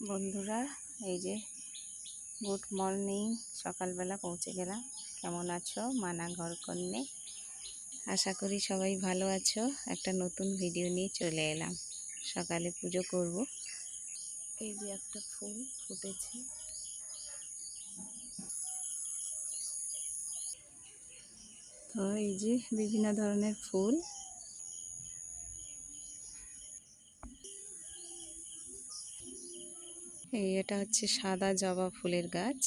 বন্ধুরা, এই যে গুড মর্নিং, সকালবেলা পৌঁছে গেলাম। কেমন আছো? মানা ঘর কন্যে। আশা করি সবাই ভালো আছো। একটা নতুন ভিডিও নিয়ে চলে এলাম। সকালে পুজো করব। এই যে একটা ফুল ফুটেছে। তো এই যে বিভিন্ন ধরনের ফুল। এই এটা হচ্ছে সাদা জবা ফুলের গাছ।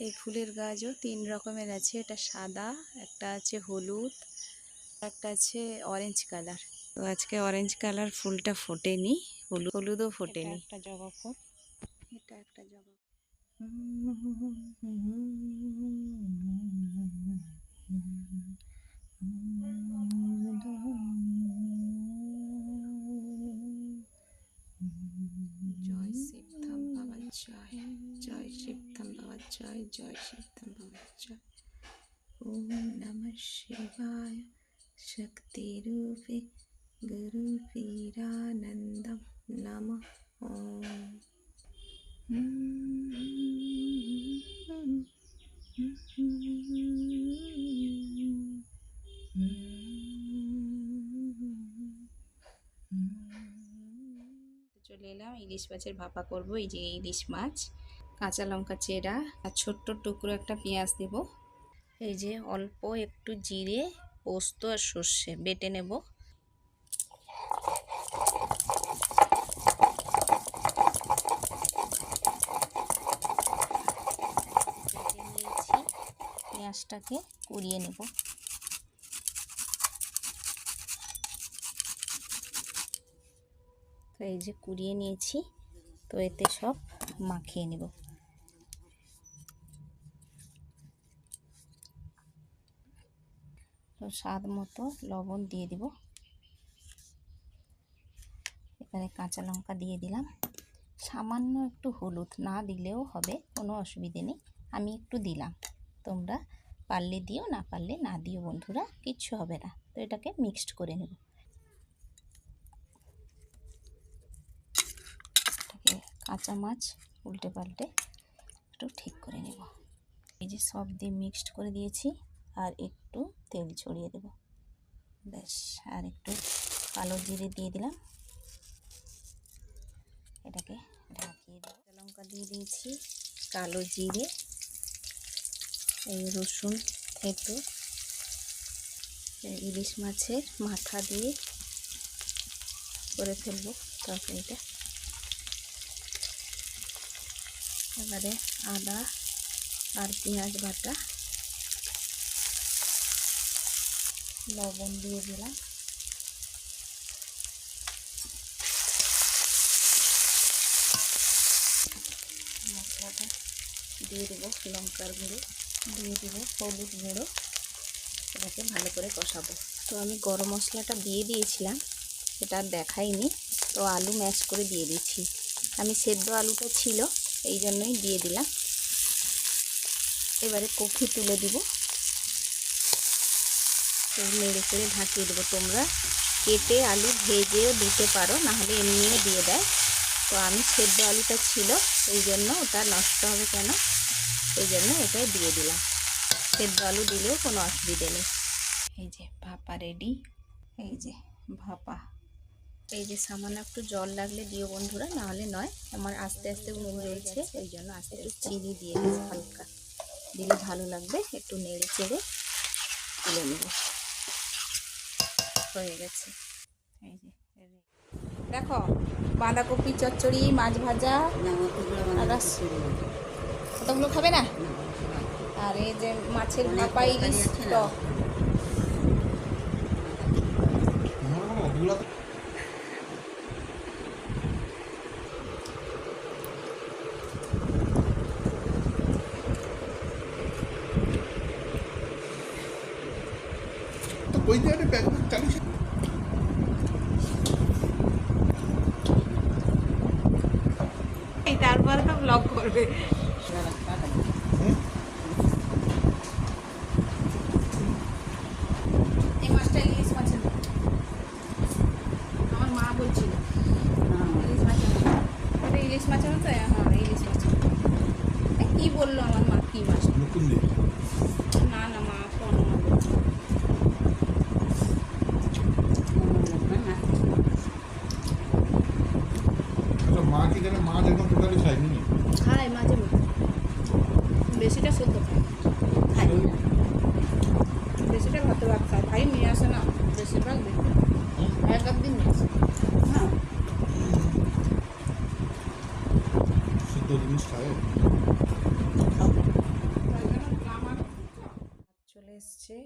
এই ফুলের গাছও তিন রকমের আছে এটা সাদা একটা আছে হলুদ একটা আছে অরেঞ্জ কালার তো আজকে অরেঞ্জ কালার ফুলটা ফোটেনি হলুদ হলুদও ফোটেনি। একটা জবা ফুল। এটা একটা জবা জয় জয় বাবার জয় ওম নমঃ শিবায় শক্তি রূপে গুরু পীরানন্দম নমঃ ওম চলে এলাম ইলিশ মাছের ভাপা করব, এই যে ইলিশ মাছ। কাঁচা লঙ্কা চেরা আর ছোট্ট টুকরো একটা পেঁয়াজ দেব। এই যে অল্প একটু জিরে, পোস্ত আর সর্ষে বেটে নেব। পেঁয়াজটাকে কুড়িয়ে নেব। তো এই যে কুড়িয়ে নিয়েছি, তো এতে সব মাখিয়ে নেব। তো স্বাদ মতো লবণ দিয়ে দিব। এখানে কাঁচা লঙ্কা দিয়ে দিলাম। সামান্য একটু হলুদ না দিলেও হবে, কোনো অসুবিধে নেই। আমি একটু দিলাম। তোমরা পারলে দিও, না পারলে না দিও বন্ধুরা, কিচ্ছু হবে না। তো এটাকে মিক্সড করে নেব। কাঁচা মাছ উল্টে পাল্টে একটু ঠিক করে নেব। এই যে সব দিয়ে মিক্সড করে দিয়েছি। আর একটু তেল ছড়িয়ে দেব। ব্যাস, আর একটু কালো জিরে দিয়ে দিলাম। এটাকে ঢাকিয়ে দেব। লঙ্কা দিয়ে দিয়েছি, কালো জিরে, এই রসুন থেতো ইলিশ মাছের মাথা দিয়ে করে ফেলব তরকারিটা। এবারে আদা আর পেঁয়াজ বাটা লবণ দিয়ে দিলাম। মশলাটা দিয়ে দেবো, লঙ্কার গুঁড়ো। দিয়ে দেবো হলুদ গুঁড়ো। এটাকে ভালো করে কষাবো। তো আমি গরম মশলাটা দিয়ে দিয়েছিলাম সেটা দেখাইনি। তো আলু ম্যাশ করে দিয়ে দিচ্ছি। আমি সেদ্ধ আলুটা ছিল, এই জন্যই দিয়ে দিলাম। এবারে কফি তুলে দিব। নেড়ে করে ঢাকিয়ে দেবো। তোমরা কেটে আলু ভেজেও দিতে পারো, নাহলে এমনিও দিয়ে দেয়। তো আমি সেদ্ধ আলুটা ছিল, এই জন্য ওটা নষ্ট হবে কেন? এই জন্য এটাই দিয়ে দিলাম। সেদ্ধ আলু দিলেও কোনো অসুবিধে নেই। এই যে ভাপা রেডি এই যে ভাপা। এই যে সামান্য একটু জল লাগলে দিও বন্ধুরা, নাহলে নয়। আমার আস্তে আস্তে উনুন রয়েছে ওই জন্য আস্তে একটু চিনি দিয়ে হালকা। দিলে ভালো লাগবে, একটু নেড়ে চেড়ে তুলে নেব। হয়ে গেছে। এই যে দেখো বাঁধাকপি চচ্চড়ি মাছ ভাজা ওটাগুলো খাবে না? আর এই যে মাছের ভাপা ইলিশ টক। তো কই দিয়ে একটা ব্যাগ? চালিয়েছে তারপরে ব্লগ করবে। ইলিশ মাছ তো মানে হ্যাঁ ইলিশ মাছ কি বলল আমার মা কি মাছ? মাছ একদম টোটালি খায়নি খায় মাঝে বেশিটা শুদ্ধ খাই বেশিটা ভাত ভাত খায়। ভাই নিয়ে আসে না বেশিরভাগ দেখি। এক এক নিয়ে আসে। হ্যাঁ। সিদ্ধ জিনিস খায়। চলে এসছে।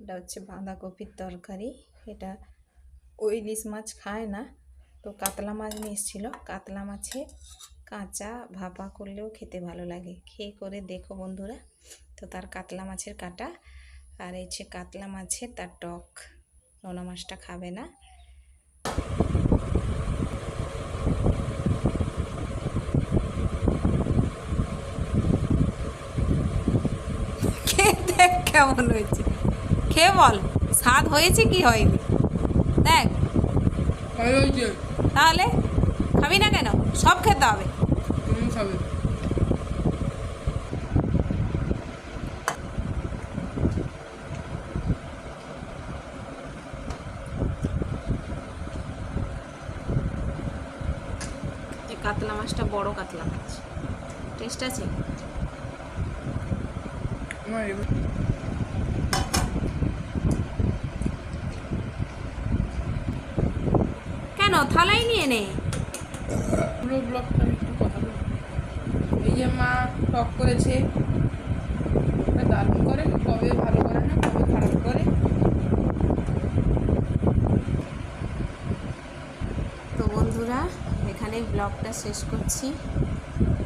এটা হচ্ছে বাঁধাকপির তরকারি। এটা ওই ইলিশ মাছ খায় না। তো কাতলা মাছ নিয়ে এসেছিল। কাতলা মাছে কাঁচা ভাপা করলেও খেতে ভালো লাগে। খেয়ে করে দেখো বন্ধুরা। তো তার কাতলা মাছের কাটা আর এই হচ্ছে কাতলা মাছের তার টক। নোনা মাছটা খাবে না। দেখ কেমন হয়েছে। খেয়ে বল, স্বাদ হয়েছে কি হয়নি? দেখ। হয়েছে। তাহলে খাবি না কেন? সব খেতে হবে। কাতলা মাছটা বড় কাতলা মাছ। টেস্ট আছে আমার এবার কেন থালাই নিয়ে নে। পুরো ব্লগটা আমি একটু কথা বলি। এই যে মা টক করেছে দারুণ করে কবে ভালো করে না কবে খারাপ করে। তো বন্ধুরা এখানে ব্লগটা শেষ করছি।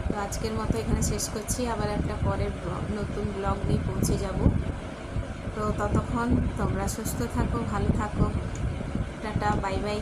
তো আজকের মতো এখানে শেষ করছি। আবার একটা পরের ব্লগ নতুন ব্লগ নিয়ে পৌঁছে যাব। তো ততক্ষণ তোমরা সুস্থ থাকো ভালো থাকো। Tata bye bye